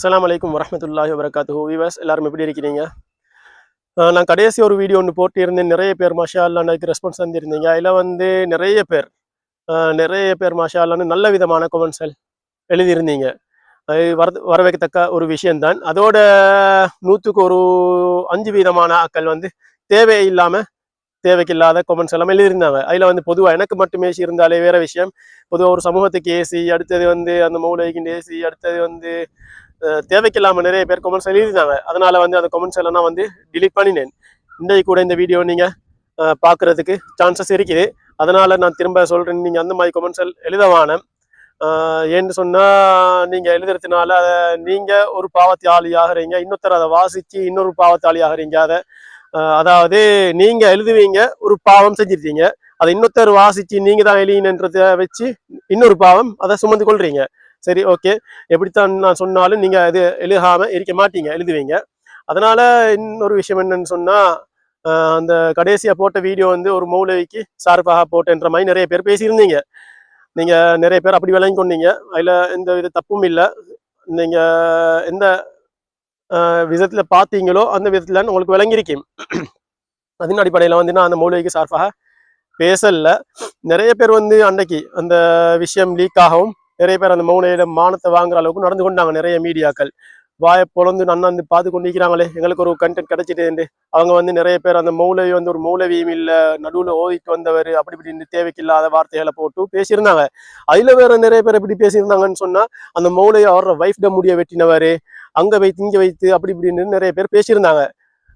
அஸ்லாம் வலைக்கம் வரமத்துல்லாஹி வரகாத்து விவாஸ் எல்லாரும் எப்படி இருக்கிறீங்க? நான் கடைசி ஒரு வீடியோ ஒன்று போட்டிருந்தேன். நிறைய பேர் மாஷா அல்லான்னு ரெஸ்பான்ஸ் தந்திருந்தீங்க. அதில் வந்து நிறைய பேர் நிறைய பேர் மாஷா அல்லான்னு நல்ல விதமான கொமெண்ட்ஸல் எழுதியிருந்தீங்க. அது வர வரவேற்கத்தக்க ஒரு விஷயம்தான். அதோட நூற்றுக்கு ஒரு அஞ்சு வீதமான ஆக்கள் வந்து தேவையில்லாமல் தேவைக்கில்லாத கொமெண்ட்ஸ் எல்லாம் எழுதியிருந்தாங்க. அதில் வந்து பொதுவாக எனக்கு மட்டும் ஏசி இருந்தாலே வேற விஷயம். பொதுவாக ஒரு சமூகத்துக்கு ஏசி அடுத்தது வந்து அந்த மூளைக்கு ஏசி அடுத்தது வந்து தேவைக்கில்லாமல் நிறைய பேர் கொமெண்ட்ஸ் எழுதியிருந்தாங்க. அதனால் வந்து அந்த கொமெண்ட்ஸ் எல்லாம் வந்து டிலீட் பண்ணினேன். இன்றைக்கு கூட இந்த வீடியோ நீங்கள் பார்க்குறதுக்கு பார்க்கறதுக்கு சான்சஸ் இருக்குது. அதனால் நான் திரும்ப சொல்கிறேன் நீங்கள் அந்த மாதிரி கொமெண்ட்ஸ் எழுதவான ஏன்னு சொன்னால் நீங்கள் எழுதுறதுனால அதை நீங்கள் ஒரு பாவத்தாளி ஆகுறீங்க இன்னொருத்தர் அதை வாசித்து இன்னொரு பாவத்தாளி ஆகுறீங்க அதை அதாவது நீங்கள் எழுதுவீங்க ஒரு பாவம் செஞ்சிருக்கீங்க. அதை இன்னொருத்தர் வாசித்து நீங்கள் தான் எழுதினன்றதை வச்சு இன்னொரு பாவம் அதை சுமந்து கொள்கிறீங்க சரி ஓகே எப்படித்தான் நான் சொன்னாலும் நீங்கள் இது எழுதாமல் இருக்க மாட்டீங்க எழுதுவீங்க. அதனால் இன்னொரு விஷயம் என்னன்னு சொன்னால் அந்த கடைசியாக போட்ட வீடியோ வந்து ஒரு மௌலவிக்கு சார்பாக போட்டேன்ற மாதிரி நிறைய பேர் பேசியிருந்தீங்க. நீங்கள் நிறைய பேர் அப்படி விளங்கி கொண்டீங்க. அதில் எந்த வித தப்பும் இல்லை. நீங்கள் எந்த விதத்தில் பார்த்தீங்களோ அந்த விதத்தில் உங்களுக்கு விளங்கியிருக்கேன் அதன் அடிப்படையில் வந்து நான் அந்த மௌலவிக்கு சார்பாக பேசல. நிறைய பேர் வந்து அன்னைக்கு அந்த விஷயம் லீக் ஆகவும் நிறைய பேர் அந்த மௌனையிடம் மானத்தை வாங்குற அளவுக்கு நடந்து கொண்டாங்க நிறைய மீடியாக்கள். வாயை பொழந்து நன்னாந்து பார்த்து கொண்டு இருக்கிறாங்களே எங்களுக்கு ஒரு கண்டென்ட் கிடைச்சிட்டு அவங்க வந்து நிறைய பேர் அந்த மௌலவி வந்து ஒரு மௌலவியும் இல்லை நடுவில் ஓதிக்கு வந்தவர் அப்படி இப்படின்னு தேவைக்கில்லாத வார்த்தைகளை போட்டு பேசியிருந்தாங்க. அதில் வேற நிறைய பேர் எப்படி பேசியிருந்தாங்கன்னு சொன்னால் அந்த மௌலவி அவரோட வைஃப்ட முடிய வெட்டினவர் அங்கே வைத்து இங்கே வைத்து அப்படி இப்படின்னு நிறைய பேர் பேசியிருந்தாங்க.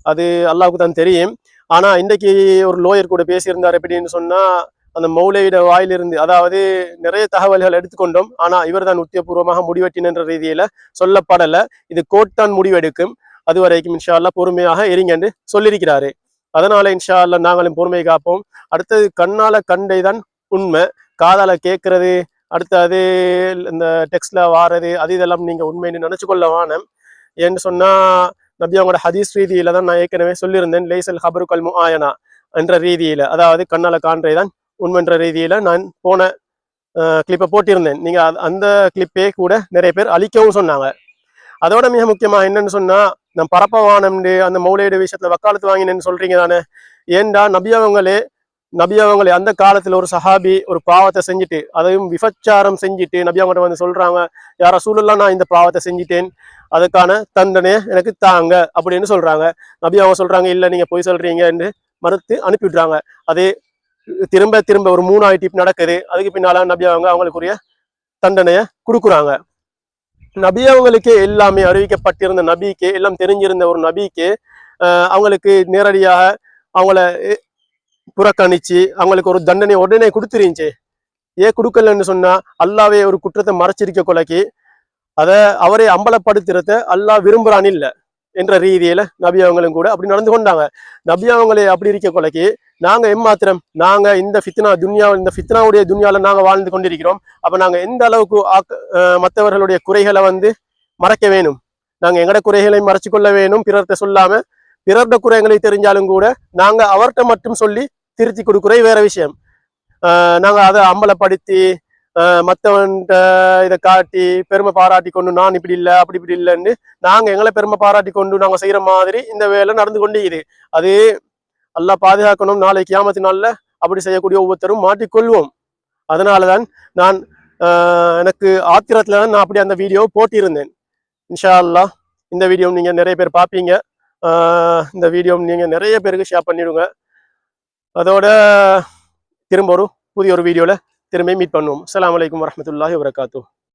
அது அல்லாவுக்கு தான் தெரியும். ஆனால் இன்றைக்கி ஒரு லோயர் கூட பேசியிருந்தார் எப்படின்னு சொன்னால் அந்த மௌலையிட வாயிலிருந்து அதாவது நிறைய தகவல்கள் எடுத்துக்கொண்டோம். ஆனால் இவர் தான் உத்தியபூர்வமாக முடிவெட்டினன்ற ரீதியில் சொல்லப்படலை. இது கோர்ட் தான் முடிவெடுக்கும். அது வரைக்கும் இன்ஷா அல்லாஹ் பொறுமையாக இருங்கன்னு சொல்லியிருக்கிறாரு. அதனால இன்ஷா அல்லாஹ் நாங்களும் பொறுமை காப்போம். அடுத்தது கண்ணால கண்டை தான் உண்மை. காதால கேட்கறது அடுத்தது இந்த டெக்ஸ்ட்ல வாரது அது இதெல்லாம் நீங்க உண்மைன்னு நினைச்சு கொள்ள வானம் ஏன்னு சொன்னா நபி அவங்களோட ஹதீஸ் ரீதியில தான் நான் ஏற்கனவே சொல்லியிருந்தேன் லேசல் ஹபரு கல்மு ஆயனா என்ற ரீதியில. அதாவது கண்ணால காண்றே தான் உண்மைன்ற ரீதியில் நான் போன கிளிப்பை போட்டிருந்தேன். நீங்கள் அந்த கிளிப்பே கூட நிறைய பேர் அழிக்கவும் சொன்னாங்க. அதோட மிக முக்கியமாக என்னன்னு சொன்னால் நான் பரப்பவானம்னு அந்த மௌலையோட விஷயத்தில் வக்காலத்து வாங்கினேன்னு சொல்கிறீங்க தானே? ஏன்டா நபியவங்களே அவங்களே அவங்களே அந்த காலத்தில் ஒரு சஹாபி ஒரு பாவத்தை செஞ்சுட்டு அதையும் விபச்சாரம் செஞ்சுட்டு நபி வந்து சொல்கிறாங்க யார சூழலாம் நான் இந்த பாவத்தை செஞ்சிட்டேன். அதுக்கான தண்டனையை எனக்கு தாங்க அப்படின்னு சொல்கிறாங்க நபி அவங்க சொல்கிறாங்க இல்லை நீங்கள் பொய் சொல்கிறீங்கன்னு மறுத்து அனுப்பிவிடுறாங்க. அதே திரும்ப திரும்ப ஒரு மூணாவது டிப் நடக்குது. அதுக்கு பின்னால நபி அவங்க அவங்களுக்குரிய தண்டனையை கொடுக்குறாங்க. நபி அவங்களுக்கு எல்லாமே அறிவிக்கப்பட்டிருந்த நபிக்கு எல்லாம் தெரிஞ்சிருந்த ஒரு நபிக்கு ஆஹ் அவங்களுக்கு நேரடியாக அவங்கள புறக்கணிச்சு அவங்களுக்கு ஒரு தண்டனை உடனே கொடுத்துருந்துச்சு. ஏன் கொடுக்கலன்னு சொன்னா அல்லாவே ஒரு குற்றத்தை மறைச்சிருக்க கொலைக்கு அதை அவரை அம்பலப்படுத்துறத அல்லாஹ் விரும்புறான்னு இல்ல. என்ற ரீதியில நபி அவங்களும் கூட அப்படி நடந்து கொண்டாங்க. நபி அவங்களே அப்படி இருக்க கொலைக்கு நாங்க எம்மாத்திரம் நாங்க இந்த ஃபித்னா துன்யா இந்த ஃபித்னாவுடைய துன்யால நாங்க வாழ்ந்து கொண்டிருக்கிறோம். அப்ப நாங்க எந்த அளவுக்கு மற்றவர்களுடைய குறைகளை வந்து மறைக்க வேணும்? நாங்க எங்கட குறைகளை மறைச்சு கொள்ள வேணும்? பிறர்கிட்ட சொல்லாம பிறர்ட குறைகளை தெரிஞ்சாலும் கூட நாங்க அவர்கிட்ட மட்டும் சொல்லி திருத்தி கொடுக்குற வேற விஷயம். நாங்க அதை அம்பலப்படுத்தி மற்றவன்கிட்ட இதை காட்டி பெருமை பாராட்டி கொண்டு நான் இப்படி இல்லை அப்படி இப்படி இல்லைன்னு நாங்கள் எங்களை பெருமை பாராட்டி கொண்டு நாங்கள் செய்கிற மாதிரி இந்த வேலை நடந்து கொண்டே இது அது நல்லா பாதுகாக்கணும். நாளைக்கு கியாமத்து நாளில் அப்படி செய்யக்கூடிய ஒவ்வொருத்தரும் மாட்டிக்கொள்வோம். அதனாலதான் நான் எனக்கு ஆத்திரத்தில் தான் நான் அப்படி அந்த வீடியோ போட்டியிருந்தேன் இன்ஷா அல்லாஹ் இந்த வீடியோ நீங்கள் நிறைய பேர் பார்ப்பீங்க. இந்த வீடியோ நீங்கள் நிறைய பேருக்கு ஷேர் பண்ணிடுங்க. அதோட திரும்ப ஒரு புதிய ஒரு வீடியோவில் திரும்ப மீட் பண்ணுவோம். அலாம் வலைக்கம் வரஹ்மத்துல்லாஹி வரகாத்தூ